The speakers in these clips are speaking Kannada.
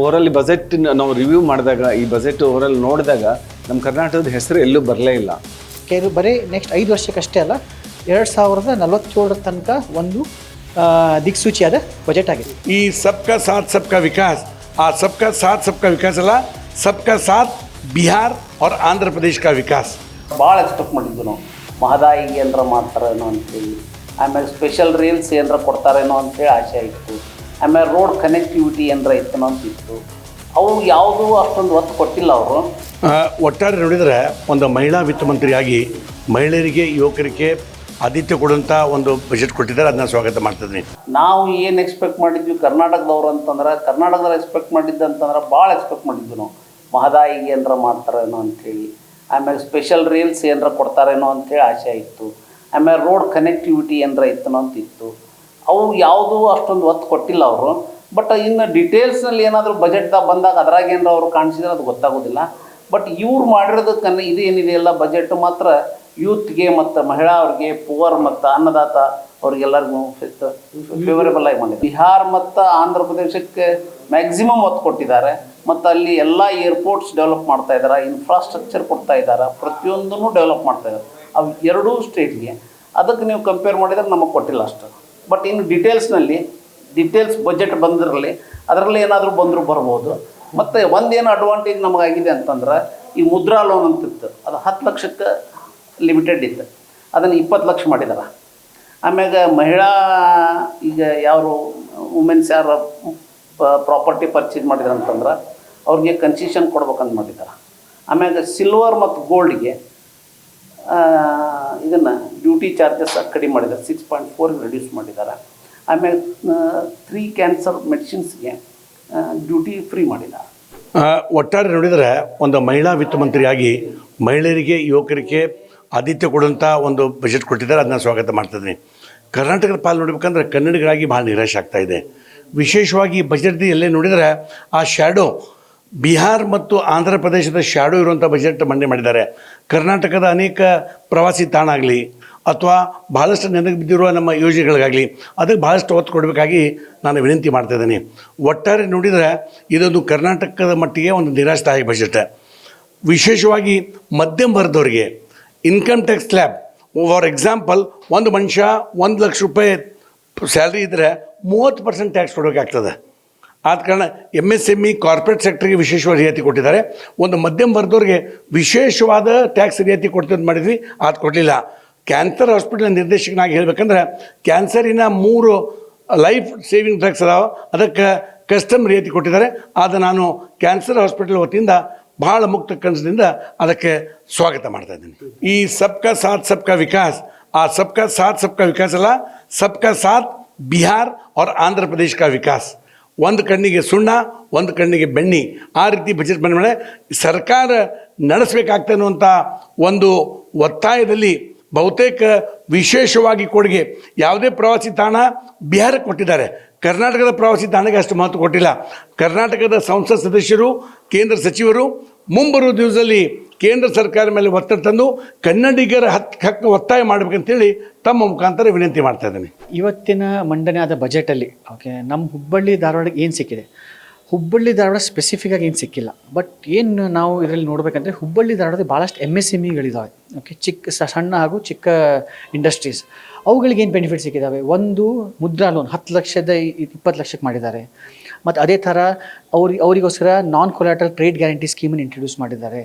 ಓವರಲ್ಲಿ ಬಜೆಟ್ ನಾವು ರಿವ್ಯೂ ಮಾಡಿದಾಗ ಈ ಬಜೆಟ್ ಓವರಲ್ ನೋಡಿದಾಗ ನಮ್ಮ ಕರ್ನಾಟಕದ ಹೆಸರು ಎಲ್ಲೂ ಬರಲೇ ಇಲ್ಲ. ಕೆಲವು ಬರೀ ನೆಕ್ಸ್ಟ್ ಐದು ವರ್ಷಕ್ಕಷ್ಟೇ ಅಲ್ಲ ಎರಡು ಸಾವಿರದ ನಲವತ್ತೇಳರ ತನಕ ಒಂದು ದಿಕ್ಸೂಚಿಯಾದ ಬಜೆಟ್ ಆಗಿದೆ. ಈ ಸಬ್ಕಾ ಸಾಥ್ ಸಬ್ಕಾ ವಿಕಾಸ್ ಆ ಸಬ್ಕಾ ಸಾಥ್ ಸಬ್ಕಾ ವಿಕಾಸ್ ಅಲ್ಲ ಸಬ್ಕಾ ಸಾಥ್ ಬಿಹಾರ್ ಅವ್ರ ಆಂಧ್ರ ಪ್ರದೇಶ ಕಾ ವಿಕಾಸ್. ಭಾಳ ಎಕ್ಸ್ಪೆಕ್ಟ್ ಮಾಡಿದ್ವಿ ನಾವು. ಮಹದಾಯಿ ಏನರ ಮಾಡ್ತಾರೇನೋ ಅಂತೇಳಿ ಆಮೇಲೆ ಸ್ಪೆಷಲ್ ರೀಲ್ಸ್ ಏನರ ಕೊಡ್ತಾರೇನೋ ಅಂತೇಳಿ ಆಸೆ ಆಯಿತು ಆಮೇಲೆ ರೋಡ್ ಕನೆಕ್ಟಿವಿಟಿ ಏನರ ಇತ್ತು ಅಂತ ಇತ್ತು ಅವು ಯಾವುದೂ ಅಷ್ಟೊಂದು ಒತ್ತು ಕೊಟ್ಟಿಲ್ಲ ಅವರು. ಒಟ್ಟಾರೆ ನೋಡಿದರೆ ಒಂದು ಮಹಿಳಾ ವಿತ್ತ ಮಂತ್ರಿಯಾಗಿ ಮಹಿಳೆಯರಿಗೆ ಯುವಕರಿಗೆ ಆದಿತ್ಯ ಕೊಡುವಂಥ ಒಂದು ಬಜೆಟ್ ಕೊಟ್ಟಿದ್ದಾರೆ. ಅದನ್ನ ಸ್ವಾಗತ ಮಾಡ್ತಿದ್ದೀನಿ. ನಾವು ಏನು ಎಕ್ಸ್ಪೆಕ್ಟ್ ಮಾಡಿದ್ವಿ? ಕರ್ನಾಟಕದವ್ರು ಅಂತಂದ್ರೆ ಕರ್ನಾಟಕದವ್ರು ಎಕ್ಸ್ಪೆಕ್ಟ್ ಮಾಡಿದ್ದು ಅಂತಂದ್ರೆ ಭಾಳ ಎಕ್ಸ್ಪೆಕ್ಟ್ ಮಾಡಿದ್ವಿ ನಾವು. ಮಹದಾಯಿಗೆ ಏನರ ಮಾಡ್ತಾರೇನೋ ಅಂಥೇಳಿ ಆಮೇಲೆ ಸ್ಪೆಷಲ್ ರೀಲ್ಸ್ ಏನರ ಕೊಡ್ತಾರೇನೋ ಅಂತೇಳಿ ಆಸೆ ಇತ್ತು. ಆಮೇಲೆ ರೋಡ್ ಕನೆಕ್ಟಿವಿಟಿ ಏನರ ಇತ್ತು ಅಂತ ಇತ್ತು ಅವು ಯಾವುದೂ ಅಷ್ಟೊಂದು ಒತ್ತು ಕೊಟ್ಟಿಲ್ಲ ಅವರು. ಬಟ್ ಇನ್ನು ಡೀಟೇಲ್ಸ್ನಲ್ಲಿ ಏನಾದರೂ ಬಜೆಟ್ದಾಗ ಬಂದಾಗ ಅದ್ರಾಗ ಏನಾರ ಅವರು ಕಾಣಿಸಿದ್ರೆ ಅದು ಗೊತ್ತಾಗೋದಿಲ್ಲ. ಬಟ್ ಇವ್ರು ಮಾಡಿರೋದಕ್ಕನ್ನ ಇದೇನಿದೆಯಲ್ಲ ಬಜೆಟ್ ಮಾತ್ರ ಯೂತ್ಗೆ ಮತ್ತು ಮಹಿಳಾ ಅವ್ರಿಗೆ ಪುವರ್ ಮತ್ತು ಅನ್ನದಾತ ಅವ್ರಿಗೆಲ್ಲರಿಗೂ ಫೇವರೇಬಲ್ ಆಗಿ ಮಾಡಿದೆ ಬಿಹಾರ್ ಮತ್ತು ಆಂಧ್ರ ಪ್ರದೇಶಕ್ಕೆ ಮ್ಯಾಕ್ಸಿಮಮ್ ಒತ್ತು ಕೊಟ್ಟಿದ್ದಾರೆ. ಮತ್ತು ಅಲ್ಲಿ ಎಲ್ಲ ಏರ್ಪೋರ್ಟ್ಸ್ ಡೆವಲಪ್ ಮಾಡ್ತಾ ಇದ್ದಾರೆ ಇನ್ಫ್ರಾಸ್ಟ್ರಕ್ಚರ್ ಕೊಡ್ತಾ ಇದ್ದಾರೆ ಪ್ರತಿಯೊಂದನ್ನು ಡೆವಲಪ್ ಮಾಡ್ತಾ ಇದ್ದಾರೆ ಅವು ಎರಡೂ ಸ್ಟೇಟ್ಗೆ ಅದಕ್ಕೆ ನೀವು ಕಂಪೇರ್ ಮಾಡಿದ್ರೆ ನಮಗೆ ಕೊಟ್ಟಿಲ್ಲ ಅಷ್ಟು. ಬಟ್ ಇನ್ನು ಡೀಟೇಲ್ಸ್ನಲ್ಲಿ ಡಿಟೇಲ್ಸ್ ಬಜೆಟ್ ಬಂದಿರಲಿ ಅದರಲ್ಲಿ ಏನಾದರೂ ಬಂದರೂ ಬರ್ಬೋದು. ಮತ್ತು ಒಂದೇನು ಅಡ್ವಾಂಟೇಜ್ ನಮಗಾಗಿದೆ ಅಂತಂದ್ರೆ, ಈ ಮುದ್ರಾ ಲೋನ್ ಅಂತಿತ್ತು. ಅದು ಹತ್ತು ಲಕ್ಷಕ್ಕೆ ಲಿಮಿಟೆಡ್ ಇತ್ತು. ಅದನ್ನು ಇಪ್ಪತ್ತು ಲಕ್ಷ ಮಾಡಿದಾರೆ. ಆಮ್ಯಾಗ ಮಹಿಳಾ, ಈಗ ಯಾರು ವುಮೆನ್ಸ್ ಯಾರು ಪ್ರಾಪರ್ಟಿ ಪರ್ಚೇಸ್ ಮಾಡಿದ್ರು ಅಂತಂದ್ರೆ, ಅವ್ರಿಗೆ ಕನ್ಸಿಷನ್ ಕೊಡ್ಬೇಕಂತ ಮಾಡಿದ್ದಾರೆ ಆಮ್ಯಾಗ ಸಿಲ್ವರ್ ಮತ್ತು ಗೋಲ್ಡ್ಗೆ ಇದನ್ನು ಡ್ಯೂಟಿ ಚಾರ್ಜಸ್ ಕಡಿಮೆ ಮಾಡಿದ್ದಾರೆ. ಸಿಕ್ಸ್ ಪಾಯಿಂಟ್ ಫೋರ್ ರೆಡ್ಯೂಸ್ ಮಾಡಿದ್ದಾರೆ. ಆಮೇಲೆ ತ್ರೀ ಕ್ಯಾನ್ಸರ್ ಮೆಡಿಸಿನ್ಸ್ಗೆ ಡ್ಯೂಟಿ ಫ್ರೀ ಮಾಡಿದ್ದಾರೆ. ಒಟ್ಟಾರೆ ನೋಡಿದರೆ ಒಂದು ಮಹಿಳಾ ವಿತ್ತ ಮಂತ್ರಿಯಾಗಿ ಮಹಿಳೆಯರಿಗೆ, ಯುವಕರಿಗೆ ಆದಿತ್ಯ ಕೊಡುವಂಥ ಒಂದು ಬಜೆಟ್ ಕೊಟ್ಟಿದ್ದಾರೆ. ಅದನ್ನ ಸ್ವಾಗತ ಮಾಡ್ತಿದ್ದೀನಿ ಕರ್ನಾಟಕದ ಪಾಲು ನೋಡ್ಬೇಕಂದ್ರೆ ಕನ್ನಡಿಗರಾಗಿ ಭಾಳ ನಿರಾಶೆ ಆಗ್ತಾ ಇದೆ. ವಿಶೇಷವಾಗಿ ಬಜೆಟ್ ಎಲ್ಲೇ ನೋಡಿದರೆ ಆ ಶ್ಯಾಡೋ ಬಿಹಾರ್ ಮತ್ತು ಆಂಧ್ರ ಪ್ರದೇಶದ ಶ್ಯಾಡೋ ಇರುವಂಥ ಬಜೆಟ್ ಮಂಡನೆ ಮಾಡಿದ್ದಾರೆ. ಕರ್ನಾಟಕದ ಅನೇಕ ಪ್ರವಾಸಿ ತಾಣ ಆಗಲಿ ಅಥವಾ ಭಾಳಷ್ಟು ನೆನಗೆ ಬಿದ್ದಿರುವ ನಮ್ಮ ಯೋಜನೆಗಳಿಗಾಗಲಿ ಅದಕ್ಕೆ ಭಾಳಷ್ಟು ಒತ್ತು ಕೊಡಬೇಕಾಗಿ ನಾನು ವಿನಂತಿ ಮಾಡ್ತಾ ಇದ್ದೀನಿ. ಒಟ್ಟಾರೆ ನೋಡಿದರೆ ಇದೊಂದು ಕರ್ನಾಟಕದ ಮಟ್ಟಿಗೆ ಒಂದು ನಿರಾಶದಾಯಕ ಬಜೆಟ್ ವಿಶೇಷವಾಗಿ ಮಧ್ಯಮ ವರ್ಗದವರಿಗೆ income tax slab for example ಒಂದು ಮನುಷ್ಯ ಒಂದು ಲಕ್ಷ ರೂಪಾಯಿ ಸ್ಯಾಲ್ರಿ ಇದ್ದರೆ ಮೂವತ್ತು ಪರ್ಸೆಂಟ್ ಟ್ಯಾಕ್ಸ್ ಕೊಡಬೇಕಾಗ್ತದೆ. ಆದ ಕಾರಣ M S M E corporate ಸೆಕ್ಟರ್ಗೆ ವಿಶೇಷವಾದ ರಿಯಾಯಿತಿ ಕೊಟ್ಟಿದ್ದಾರೆ ಒಂದು ಮಧ್ಯಮ ವರ್ಗದವ್ರಿಗೆ ವಿಶೇಷವಾದ ಟ್ಯಾಕ್ಸ್ ರಿಯಾಯಿತಿ ಕೊಡ್ತೀವಿ ಅಂತ ಮಾಡಿದ್ವಿ ಅದು ಕೊಡಲಿಲ್ಲ ಕ್ಯಾನ್ಸರ್ ಹಾಸ್ಪಿಟಲ್ ನಿರ್ದೇಶಕನಾಗಿ ಹೇಳ್ಬೇಕಂದ್ರೆ ಕ್ಯಾನ್ಸರಿನ ಮೂರು ಲೈಫ್ ಸೇವಿಂಗ್ ಡ್ರಗ್ಸ್ ಅದಾವ ಅದಕ್ಕೆ ಕಸ್ಟಮ್ ರಿಯಾಯಿತಿ ಕೊಟ್ಟಿದ್ದಾರೆ ಅದು ನಾನು ಕ್ಯಾನ್ಸರ್ ಹಾಸ್ಪಿಟಲ್ ವತಿಯಿಂದ ಭಾಳ ಮುಕ್ತ ಕನಸಿನಿಂದ ಅದಕ್ಕೆ ಸ್ವಾಗತ ಮಾಡ್ತಾ ಇದ್ದೀನಿ ಈ ಸಬ್ಕಾ ಸಾಥ್ ಸಬ್ಕಾ ವಿಕಾಸ್ ಆ ಸಬ್ಕಾ ಸಾಥ್ ಸಬ್ಕಾ ವಿಕಾಸ್ ಅಲ್ಲ ಸಬ್ಕಾ ಸಾಥ್ ಬಿಹಾರ್ और ಆಂಧ್ರ ಪ್ರದೇಶ का ವಿಕಾಸ್ ಒಂದು ಕಣ್ಣಿಗೆ ಸುಣ್ಣ, ಒಂದು ಕಣ್ಣಿಗೆ ಬೆಣ್ಣಿ. ಆ ರೀತಿ ಬಜೆಟ್ ಬಂದ ಮೇಲೆ ಸರ್ಕಾರ ನಡೆಸಬೇಕಾಗ್ತದೆ ಅನ್ನುವಂಥ ಒಂದು ಒತ್ತಾಯದಲ್ಲಿ ಬಹುತೇಕ ವಿಶೇಷವಾಗಿ ಕೊಡುಗೆ. ಯಾವುದೇ ಪ್ರವಾಸಿ ತಾಣ ಬಿಹಾರಕ್ಕೆ ಕೊಟ್ಟಿದ್ದಾರೆ. ಕರ್ನಾಟಕದ ಪ್ರವಾಸಿ ತಾಣಕ್ಕೆ ಅಷ್ಟು ಮಹತ್ವ ಕೊಟ್ಟಿಲ್ಲ. ಕರ್ನಾಟಕದ ಸಂಸತ್ ಸದಸ್ಯರು, ಕೇಂದ್ರ ಸಚಿವರು ಮುಂಬರುವ ದಿವಸದಲ್ಲಿ ಕೇಂದ್ರ ಸರ್ಕಾರ ಮೇಲೆ ಒತ್ತಡ ತಂದು ಕನ್ನಡಿಗರ ಹಕ್ ಹಕ್ಕು ಒತ್ತಾಯ ಮಾಡಬೇಕಂತೇಳಿ ತಮ್ಮ ಮುಖಾಂತರ ವಿನಂತಿ ಮಾಡ್ತಾ ಇದ್ದೀನಿ. ಇವತ್ತಿನ ಮಂಡನೆ ಆದ ಬಜೆಟಲ್ಲಿ, ಓಕೆ, ನಮ್ಮ ಹುಬ್ಬಳ್ಳಿ ಧಾರವಾಡಕ್ಕೆ ಏನು ಸಿಕ್ಕಿದೆ? ಹುಬ್ಬಳ್ಳಿ ಧಾರವಾಡ ಸ್ಪೆಸಿಫಿಕ್ ಆಗಿ ಏನು ಸಿಕ್ಕಿಲ್ಲ. ಬಟ್ ಏನು ನಾವು ಇದರಲ್ಲಿ ನೋಡಬೇಕಂದ್ರೆ ಹುಬ್ಬಳ್ಳಿ ಧಾರವಾಡದಲ್ಲಿ ಭಾಳಷ್ಟು ಎಂ ಎಸ್ ಎಂ ಇಗಳಿದ್ದಾವೆ ಓಕೆ, ಚಿಕ್ಕ ಸಣ್ಣ ಹಾಗೂ ಚಿಕ್ಕ ಇಂಡಸ್ಟ್ರೀಸ್ ಅವುಗಳಿಗೆ ಏನು ಬೆನಿಫಿಟ್ ಸಿಕ್ಕಿದ್ದಾವೆ ಒಂದು ಮುದ್ರಾ ಲೋನ್ ಹತ್ತು ಲಕ್ಷದ ಇಪ್ಪತ್ತು ಲಕ್ಷಕ್ಕೆ ಮಾಡಿದ್ದಾರೆ. ಮತ್ತು ಅದೇ ಥರ ಅವ್ರಿಗೆ ಅವರಿಗೋಸ್ಕರ ನಾನ್ ಕೊಲಾಟ್ರಲ್ ಟ್ರೇಡ್ ಗ್ಯಾರಂಟಿ ಸ್ಕೀಮನ್ನು ಇಂಟ್ರೊಡ್ಯೂಸ್ ಮಾಡಿದ್ದಾರೆ.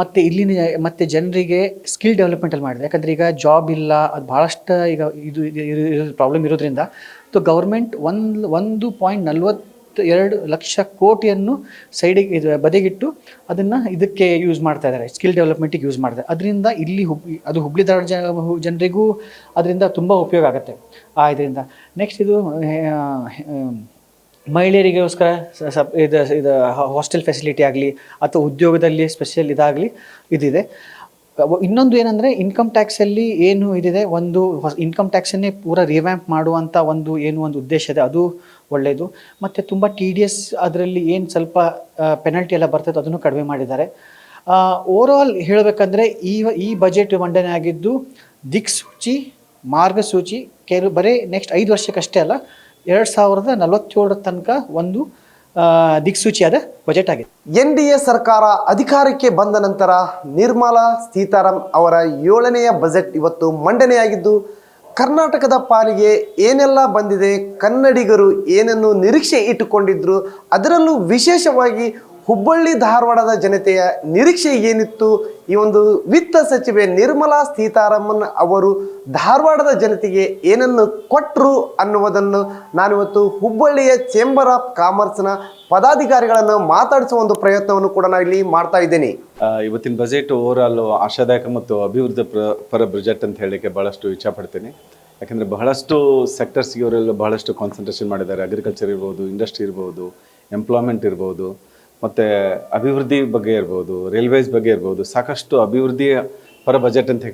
ಮತ್ತು ಇಲ್ಲಿನ, ಮತ್ತು ಜನರಿಗೆ ಸ್ಕಿಲ್ ಡೆವಲಪ್ಮೆಂಟಲ್ಲಿ ಮಾಡಿದೆ ಯಾಕಂದರೆ ಈಗ ಜಾಬ್ ಇಲ್ಲ, ಅದು ಭಾಳಷ್ಟು ಈಗ ಇದು ಪ್ರಾಬ್ಲಮ್ ಇರೋದ್ರಿಂದ ಸೊ ಗೌರ್ಮೆಂಟ್ ಒಂದು ಒಂದು ಪಾಯಿಂಟ್ ನಲ್ವತ್ತು ಎರಡು ಲಕ್ಷ ಕೋಟಿಯನ್ನು ಸೈಡಿಗೆ ಇದು ಬದಿಗಿಟ್ಟು ಅದನ್ನು ಇದಕ್ಕೆ ಯೂಸ್ ಮಾಡ್ತಾ ಇದ್ದಾರೆ. ಸ್ಕಿಲ್ ಡೆವಲಪ್ಮೆಂಟಿಗೆ ಯೂಸ್ ಮಾಡ್ತಾರೆ ಅದರಿಂದ ಇಲ್ಲಿ ಹುಬ್, ಅದು ಹುಬ್ಳಿ ಧಾರವಾಡ ಜನರಿಗೂ ಅದರಿಂದ ತುಂಬ ಉಪಯೋಗ ಆಗುತ್ತೆ. ಆ, ಇದರಿಂದ. ನೆಕ್ಸ್ಟ್ ಇದು ಮಹಿಳೆಯರಿಗೋಸ್ಕರ ಸಪ್ ಇದು ಇದು ಹಾಸ್ಟೆಲ್ ಫೆಸಿಲಿಟಿ ಆಗಲಿ ಅಥವಾ ಉದ್ಯೋಗದಲ್ಲಿ ಸ್ಪೆಷಲ್ ಇದಾಗಲಿ ಇದಿದೆ. ಇನ್ನೊಂದು ಏನಂದರೆ ಇನ್ಕಮ್ ಟ್ಯಾಕ್ಸಲ್ಲಿ ಏನು ಇದಿದೆ? ಒಂದು ಇನ್ಕಮ್ ಟ್ಯಾಕ್ಸನ್ನೇ ಪೂರ ರಿವ್ಯಾಂಪ್ ಮಾಡುವಂಥ ಒಂದು ಏನು ಒಂದು ಉದ್ದೇಶ ಇದೆ. ಅದು ಒಳ್ಳೆಯದು ಮತ್ತು ತುಂಬ ಟಿ ಡಿ ಎಸ್ ಅದರಲ್ಲಿ ಏನು ಸ್ವಲ್ಪ ಪೆನಲ್ಟಿ ಎಲ್ಲ ಬರ್ತದೆ ಅದನ್ನು ಕಡಿಮೆ ಮಾಡಿದ್ದಾರೆ. ಓವರಾಲ್ ಹೇಳಬೇಕಂದ್ರೆ ಈ ಈ ಬಜೆಟ್ ಮಂಡನೆ ಆಗಿದ್ದು ದಿಕ್ಸೂಚಿ, ಮಾರ್ಗಸೂಚಿ ಕೆಲವು ಬರೀ ನೆಕ್ಸ್ಟ್ ಐದು ವರ್ಷಕ್ಕಷ್ಟೇ ಅಲ್ಲ ಎರಡು ಸಾವಿರದ ನಲವತ್ತೇಳರ ತನಕ ಒಂದು ದಿಕ್ಸೂಚಿಯಾದ ಬಜೆಟ್ ಆಗಿದೆ. ಎನ್ ಡಿ ಎ ಸರ್ಕಾರ ಅಧಿಕಾರಕ್ಕೆ ಬಂದ ನಂತರ ನಿರ್ಮಲಾ ಸೀತಾರಾಮ್ ಅವರ ಏಳನೆಯ ಬಜೆಟ್ ಇವತ್ತು ಮಂಡನೆಯಾಗಿದ್ದು, ಕರ್ನಾಟಕದ ಪಾಲಿಗೆ ಏನೆಲ್ಲ ಬಂದಿದೆ, ಕನ್ನಡಿಗರು ಏನನ್ನು ನಿರೀಕ್ಷೆ ಇಟ್ಟುಕೊಂಡಿದ್ರು, ಅದರಲ್ಲೂ ವಿಶೇಷವಾಗಿ ಹುಬ್ಬಳ್ಳಿ ಧಾರವಾಡದ ಜನತೆಯ ನಿರೀಕ್ಷೆ ಏನಿತ್ತು? ಈ ಒಂದು ವಿತ್ತ ಸಚಿವೆ ನಿರ್ಮಲಾ ಸೀತಾರಾಮನ್ ಅವರು ಧಾರವಾಡದ ಜನತೆಗೆ ಏನನ್ನು ಕೊಟ್ಟರು ಅನ್ನುವುದನ್ನು ನಾನಿವತ್ತು ಹುಬ್ಬಳ್ಳಿಯ ಚೇಂಬರ್ ಆಫ್ ಕಾಮರ್ಸ್ನ ಪದಾಧಿಕಾರಿಗಳನ್ನು ಮಾತಾಡಿಸುವ ಒಂದು ಪ್ರಯತ್ನವನ್ನು ಕೂಡ ನಾನು ಇಲ್ಲಿ ಮಾಡ್ತಾ ಇದ್ದೇನೆ. ಇವತ್ತಿನ ಬಜೆಟ್ ಓವರ್ ಆಲ್ ಆಶಾದಾಯಕ ಮತ್ತು ಅಭಿವೃದ್ಧಿ ಪ್ರ ಬಜೆಟ್ ಅಂತ ಹೇಳಲಿಕ್ಕೆ ಬಹಳಷ್ಟು ಇಚ್ಛಪಡ್ತೀನಿ. ಯಾಕಂದರೆ ಬಹಳಷ್ಟು ಸೆಕ್ಟರ್ಸ್ಗೆ ಇವರೆಲ್ಲ ಬಹಳಷ್ಟು ಕಾನ್ಸಂಟ್ರೇಷನ್ ಮಾಡಿದ್ದಾರೆ. ಅಗ್ರಿಕಲ್ಚರ್ ಇರ್ಬೋದು ಇಂಡಸ್ಟ್ರಿ ಇರ್ಬೋದು ಎಂಪ್ಲಾಯ್ಮೆಂಟ್ ಇರ್ಬೋದು. ಮತ್ತು ಅಭಿವೃದ್ಧಿ ಬಗ್ಗೆ ಇರ್ಬೋದು ರೈಲ್ವೇಸ್ ಬಗ್ಗೆ ಇರ್ಬೋದು, ಸಾಕಷ್ಟು ಅಭಿವೃದ್ಧಿಯ ಪರ ಬಜೆಟ್ ಅಂತ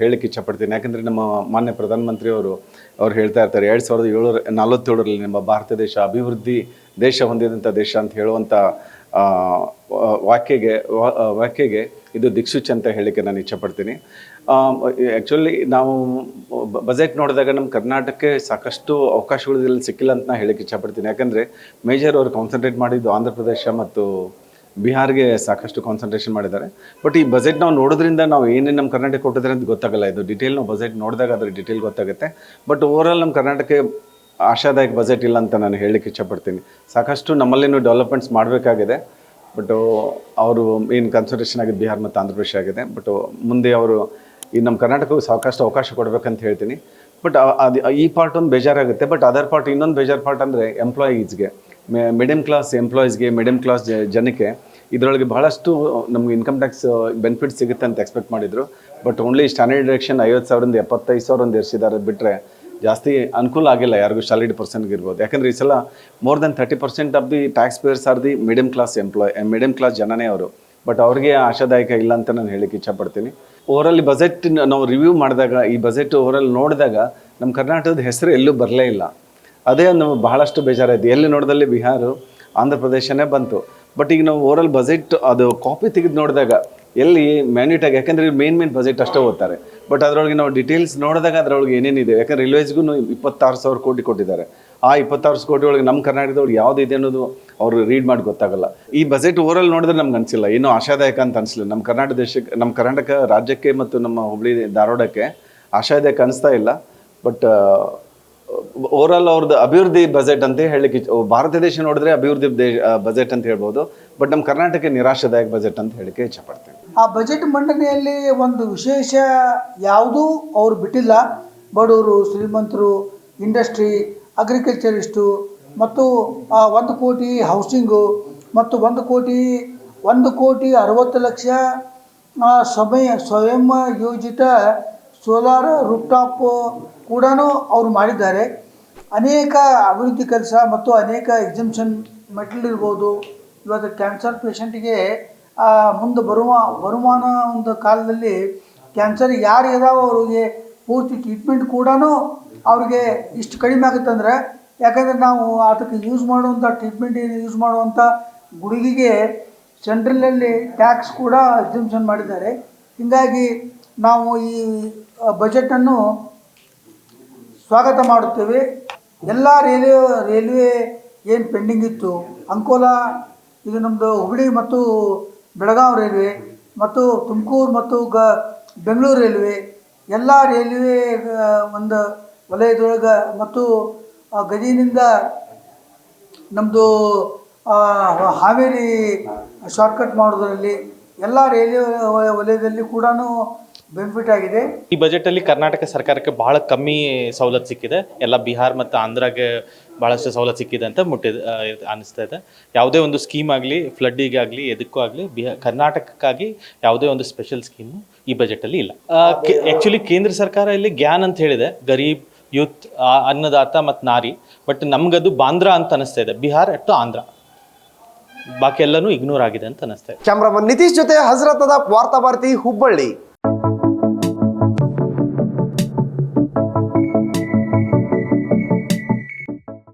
ಹೇಳಕ್ಕೆ ಇಚ್ಛಪಡ್ತೀನಿ. ಯಾಕಂದರೆ ನಮ್ಮ ಮಾನ್ಯ ಪ್ರಧಾನಮಂತ್ರಿಯವರು ಅವ್ರು ಹೇಳ್ತಾ ಇರ್ತಾರೆ, ಎರಡು ಸಾವಿರದ ಏಳು ನಲವತ್ತೇಳರಲ್ಲಿ ನಮ್ಮ ಭಾರತ ದೇಶ ಅಭಿವೃದ್ಧಿ ದೇಶ ಹೊಂದಿದಂಥ ದೇಶ ಅಂತ ಹೇಳುವಂಥ ವಾಕ್ಯಗೆ ವಾಕ್ಯಗೆ ಇದು ದಿಕ್ಸೂಚಿ ಅಂತ ಹೇಳಲಿಕ್ಕೆ ನಾನು ಇಚ್ಛಪಡ್ತೀನಿ. ಆ್ಯಕ್ಚುಲಿ ನಾವು ಬಜೆಟ್ ನೋಡಿದಾಗ ನಮ್ಮ ಕರ್ನಾಟಕಕ್ಕೆ ಸಾಕಷ್ಟು ಅವಕಾಶಗಳು ಇಲ್ಲಿ ಸಿಕ್ಕಿಲ್ಲ ಅಂತ ನಾನು ಹೇಳಕ್ಕೆ ಇಚ್ಛಪಡ್ತೀನಿ. ಯಾಕಂದರೆ ಮೇಜರ್ ಅವರು ಕಾನ್ಸಂಟ್ರೇಟ್ ಮಾಡಿದ್ದು ಆಂಧ್ರ ಪ್ರದೇಶ ಮತ್ತು ಬಿಹಾರ್ಗೆ ಸಾಕಷ್ಟು ಕಾನ್ಸಂಟ್ರೇಷನ್ ಮಾಡಿದ್ದಾರೆ. ಬಟ್ ಈ ಬಜೆಟ್ ನಾವು ನೋಡೋದ್ರಿಂದ ನಾವು ಏನೇನು ನಮ್ಮ ಕರ್ನಾಟಕ ಕೊಟ್ಟಿದ್ದಾರೆ ಅಂತ ಗೊತ್ತಾಗಲ್ಲ. ಇದು ಡಿಟೇಲ್ ನಾವು ಬಜೆಟ್ ನೋಡಿದಾಗ ಅದರ ಡಿಟೇಲ್ ಗೊತ್ತಾಗುತ್ತೆ. ಬಟ್ ಓವರಾಲ್ ನಮ್ಮ ಕರ್ನಾಟಕಕ್ಕೆ ಆಶಾದಾಯಕ ಬಜೆಟ್ ಇಲ್ಲ ಅಂತ ನಾನು ಹೇಳಲಿಕ್ಕೆ ಇಚ್ಛಪಡ್ತೀನಿ ಸಾಕಷ್ಟು ನಮ್ಮಲ್ಲಿನೂ ಡೆವಲಪ್ಮೆಂಟ್ಸ್ ಮಾಡಬೇಕಾಗಿದೆ. ಬಟ್ ಅವರು ಏನು ಕನ್ಸಲ್ಟೇಷನ್ ಆಗಿದೆ ಬಿಹಾರ್ ಮತ್ತು ಆಂಧ್ರ ಪ್ರದೇಶ ಆಗಿದೆ. ಬಟ್ ಮುಂದೆ ಅವರು ಈ ನಮ್ಮ ಕರ್ನಾಟಕಕ್ಕೆ ಸಾಕಷ್ಟು ಅವಕಾಶ ಕೊಡಬೇಕಂತ ಹೇಳ್ತೀನಿ. ಬಟ್ ಅದು, ಈ ಪಾರ್ಟ್ ಒಂದು ಬೇಜಾರಾಗುತ್ತೆ. ಬಟ್ ಅದರ್ ಪಾರ್ಟ್ ಇನ್ನೊಂದು ಬೇಜಾರು ಪಾರ್ಟ್ ಅಂದರೆ ಎಂಪ್ಲಾಯೀಸ್ಗೆ ಮಿಡಿಯಮ್ ಕ್ಲಾಸ್ ಎಂಪ್ಲಾಯೀಸ್ಗೆ ಮಿಡಿಯಮ್ ಕ್ಲಾಸ್ ಜನಕ್ಕೆ ಇದರೊಳಗೆ ಬಹಳಷ್ಟು ನಮ್ಗೆ ಇನ್ಕಮ್ ಟ್ಯಾಕ್ಸ್ ಬೆನಿಫಿಟ್ ಸಿಗುತ್ತೆ ಅಂತ ಎಕ್ಸ್ಪೆಕ್ಟ್ ಮಾಡಿದರು. ಬಟ್ ಓನ್ಲಿ ಸ್ಟ್ಯಾಂಡರ್ಡ್ ಡೈರೆಕ್ಷನ್ ಐವತ್ತು ಸಾವಿರದಿಂದ ಎಪ್ಪತ್ತೈದು ಸಾವಿರ ಒಂದು ಏರಿಸಿದ್ದಾರೆ ಬಿಟ್ಟರೆ ಜಾಸ್ತಿ ಅನುಕೂಲ ಆಗಿಲ್ಲ ಯಾರಿಗೂ ಸ್ಯಾಲರಿಡ್ ಪರ್ಸನ್ಗೆ ಇರ್ಬೋದು. ಯಾಕಂದರೆ ಈ ಸಲ more than thirty percent of the taxpayers are the medium class employ medium class ಜನನೇ ಅವರು. ಬಟ್ ಅವ್ರಿಗೆ ಆಶಾದಾಯಕ ಇಲ್ಲ ಅಂತ ನಾನು ಹೇಳಕ್ಕೆ ಇಚ್ಛಪಡ್ತೀನಿ. ಓವರಲ್ಲಿ ಬಜೆಟ್ ನಾವು ರಿವ್ಯೂ ಮಾಡಿದಾಗ, ಈ ಬಜೆಟ್ ಓವರಲ್ಲಿ ನೋಡಿದಾಗ ನಮ್ಮ ಕರ್ನಾಟಕದ ಹೆಸರು ಎಲ್ಲೂ ಬರಲೇ ಇಲ್ಲ. ಅದೇ ನಮ್ಮ ಬಹಳಷ್ಟು ಬೇಜಾರಾಯಿತು. ಎಲ್ಲಿ ನೋಡಿದಲ್ಲಿ ಬಿಹಾರ, ಆಂಧ್ರ ಪ್ರದೇಶನೇ ಬಂತು. ಬಟ್ ಈಗ ನಾವು ಓವರಲ್ ಬಜೆಟ್ ಅದು ಕಾಪಿ ತೆಗೆದು ನೋಡಿದಾಗ ಎಲ್ಲಿ ಮ್ಯಾನ್ಯೂಟಾಗಿ ಯಾಕಂದರೆ ಮೇನ್ ಮೇನ್ ಬಜೆಟ್ ಅಷ್ಟೇ ಓದ್ತಾರೆ. ಬಟ್ ಅದರೊಳಗೆ ನಾವು ಡೀಟೇಲ್ಸ್ ನೋಡಿದಾಗ ಅದರೊಳಗೆ ಏನೇನಿದೆ, ಯಾಕಂದ್ರೆ ರೈಲ್ವೇಸ್ಗೂ ಇಪ್ಪತ್ತಾರು ಸಾವಿರ ಕೋಟಿ ಕೊಟ್ಟಿದ್ದಾರೆ. ಆ ಇಪ್ಪತ್ತಾರು ಕೋಟಿ ಒಳಗೆ ನಮ್ಮ ಕರ್ನಾಟಕದೊಳಗೆ ಯಾವುದಿದೆ ಅನ್ನೋದು ಅವರು ರೀಡ್ ಮಾಡಿ ಗೊತ್ತಾಗಲ್ಲ. ಈ ಬಜೆಟ್ ಓವರಲ್ ನೋಡಿದ್ರೆ ನಮ್ಗೆ ಅನಿಸಿಲ್ಲ. ಏನೋ ಆಶಾದಾಯಕ ಅಂತ ಅನಿಸಲಿಲ್ಲ ನಮ್ಮ ಕರ್ನಾಟಕ ದೇಶಕ್ಕೆ ನಮ್ಮ ಕರ್ನಾಟಕ ರಾಜ್ಯಕ್ಕೆ ಮತ್ತು ನಮ್ಮ ಹುಬ್ಳಿ ಧಾರವಾಡಕ್ಕೆ ಆಶಾದಾಯಕ ಅನಿಸ್ತಾ ಇಲ್ಲ. ಬಟ್ ಓವರಾಲ್ ಅವ್ರದ್ದು ಅಭಿವೃದ್ಧಿ ಬಜೆಟ್ ಅಂತ ಹೇಳಲಿಕ್ಕೆ ಭಾರತ ದೇಶ ನೋಡಿದ್ರೆ ಅಭಿವೃದ್ಧಿ ದೇಶ ಬಜೆಟ್ ಅಂತ ಹೇಳ್ಬೋದು. ಬಟ್ ನಮ್ಮ ಕರ್ನಾಟಕ ನಿರಾಶಾದಾಯಕ ಬಜೆಟ್ ಅಂತ ಹೇಳಲಿಕ್ಕೆ ಇಚ್ಛಪಡ್ತೀನಿ ಆ ಬಜೆಟ್ ಮಂಡನೆಯಲ್ಲಿ ಒಂದು ವಿಶೇಷ ಯಾವುದೂ ಅವರು ಬಿಟ್ಟಿಲ್ಲ. ಬಡವರು, ಶ್ರೀಮಂತರು, ಇಂಡಸ್ಟ್ರಿ, ಅಗ್ರಿಕಲ್ಚರಿಸ್ಟು ಮತ್ತು ಒಂದು ಕೋಟಿ ಹೌಸಿಂಗು ಮತ್ತು ಒಂದು ಕೋಟಿ ಒಂದು ಕೋಟಿ ಅರವತ್ತು ಲಕ್ಷ ಸಮಯ, ಸ್ವಯಂ ಯೋಜಿತ ಸೋಲಾರ್ ರೂಪ್ಟಾಪ್ ಕೂಡ ಅವರು ಮಾಡಿದ್ದಾರೆ. ಅನೇಕ ಅಭಿವೃದ್ಧಿ ಕೆಲಸ ಮತ್ತು ಅನೇಕ ಎಕ್ಸಿಬಿಷನ್ ಮೆಟ್ಲಿರ್ಬೋದು ಇರ್ಬೋದು. ಇವತ್ತು ಕ್ಯಾನ್ಸರ್ ಪೇಷಂಟಿಗೆ ಮುಂದೆ ಬರುವ ಬರುಮಾನ ಒಂದು ಕಾಲದಲ್ಲಿ ಕ್ಯಾನ್ಸರ್ ಯಾರು ಇದಾವೆ ಅವ್ರಿಗೆ ಪೂರ್ತಿ ಟ್ರೀಟ್ಮೆಂಟ್ ಕೂಡ ಅವ್ರಿಗೆ ಇಷ್ಟು ಕಡಿಮೆ ಆಗುತ್ತಂದ್ರೆ ಯಾಕಂದರೆ ನಾವು ಅದಕ್ಕೆ ಯೂಸ್ ಮಾಡುವಂಥ ಟ್ರೀಟ್ಮೆಂಟ್ ಯೂಸ್ ಮಾಡುವಂಥ ಗುಡುಗಿಗೆ ಸೆಂಟ್ರಲಲ್ಲಿ ಟ್ಯಾಕ್ಸ್ ಕೂಡ ಎಕ್ಸಿಮಿಷನ್ ಮಾಡಿದ್ದಾರೆ. ಹೀಗಾಗಿ ನಾವು ಈ ಬಜೆಟನ್ನು ಸ್ವಾಗತ ಮಾಡುತ್ತೇವೆ. ಎಲ್ಲ ರೈಲ್ವೆ ರೈಲ್ವೆ ಏನು ಪೆಂಡಿಂಗ್ ಇತ್ತು, ಅಂಕೋಲಾ, ಇದು ನಮ್ಮದು ಹುಬ್ಳಿ ಮತ್ತು ಬೆಳಗಾವಿ ರೈಲ್ವೆ ಮತ್ತು ತುಮಕೂರು ಮತ್ತು ಗ ಬೆಂಗಳೂರು ರೈಲ್ವೆ ಎಲ್ಲ ರೈಲ್ವೆ ಒಂದು ವಲಯದೊಳಗೆ ಮತ್ತು ಆ, ಗದಿನಿಂದ ನಮ್ಮದು ಹಾವೇರಿ ಶಾರ್ಟ್ಕಟ್ ಮಾಡೋದರಲ್ಲಿ ಎಲ್ಲ ರೈಲ್ವೆ ವಲಯದಲ್ಲಿ ಕೂಡ ಬೆನಿಫಿಟ್ ಆಗಿದೆ. ಈ ಬಜೆಟ್ ಅಲ್ಲಿ ಕರ್ನಾಟಕ ಸರ್ಕಾರಕ್ಕೆ ಬಹಳ ಕಮ್ಮಿ ಸವಲತ್ತು ಸಿಕ್ಕಿದೆ. ಎಲ್ಲ ಬಿಹಾರ್ ಮತ್ತು ಆಂಧ್ರಗೆ ಬಹಳಷ್ಟು ಸವಲತ್ತು ಸಿಕ್ಕಿದೆ ಅಂತ ಮುಟ್ಟಿದ ಅನಿಸ್ತಾ ಇದೆ ಯಾವುದೇ ಒಂದು ಸ್ಕೀಮ್ ಆಗಲಿ ಫ್ಲಡ್ಡಿಗೆ ಆಗಲಿ ಎದಕ್ಕೂ ಆಗಲಿ ಬಿಹಾ ಕರ್ನಾಟಕಕ್ಕಾಗಿ ಯಾವುದೇ ಒಂದು ಸ್ಪೆಷಲ್ ಸ್ಕೀಮ್ ಈ ಬಜೆಟಲ್ಲಿ ಇಲ್ಲ. ಆ್ಯಕ್ಚುಲಿ ಕೇಂದ್ರ ಸರ್ಕಾರ ಇಲ್ಲಿ ಗ್ಯಾನ್ ಅಂತ ಹೇಳಿದೆ ಗರೀಬ್ ಯೂತ್ ಅನ್ನದಾತ ಮತ್ತು ನಾರಿ. ಬಟ್ ನಮಗದು ಬಾಂದ್ರಾ ಅಂತ ಅನಿಸ್ತಾ ಇದೆ. ಬಿಹಾರ್ ಟು ಆಂಧ್ರ. ಬಾಕಿ ಎಲ್ಲನೂ ಇಗ್ನೋರ್ ಆಗಿದೆ ಅಂತ ಅನಿಸ್ತಾ ಇದೆ. ಕ್ಯಾಮ್ರಾಮನ್ ನಿತೀಶ್ ಜೊತೆ ಹಜರತದ ವಾರ್ತಾ ಭಾರತಿ ಹುಬ್ಬಳ್ಳಿ.